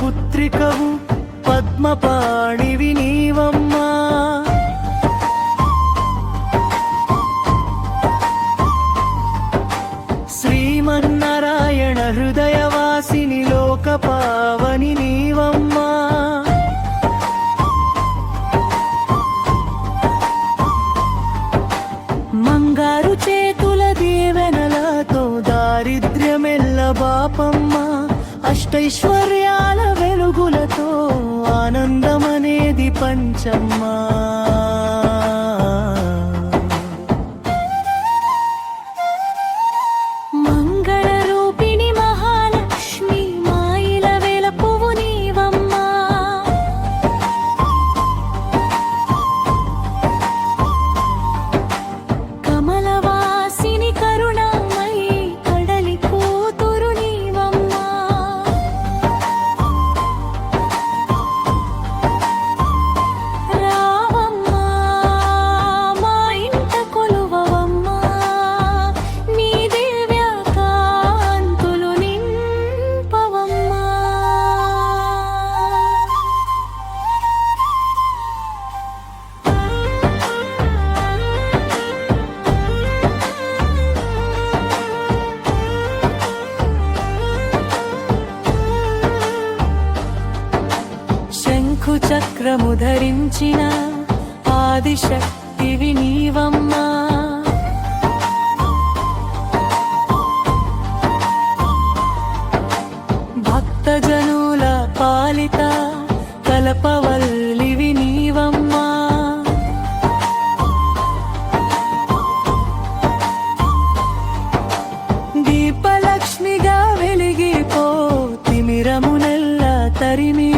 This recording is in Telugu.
పుత్రికవు పద్మపాణివి నీవమ్మా. శ్రీమన్నారాయణ హృదయవాసిని లోక పావని నీవమ్మా. మంగారు చేతుల దీవెనలతో దారిద్ర్యమెల్ల బాపమ్మా. అష్టైశ్వర్యాల వెలుగులతో ఆనందమనేది పంచమ్మా. చక్రము ధరించిన ఆదిశక్తివి నీవమ్మా. భక్తజనుల పాలిత కలపవల్లివి నీవమ్మా. దీపలక్ష్మిగా వెలిగిపో తిమిరమునెల్ల తరిమి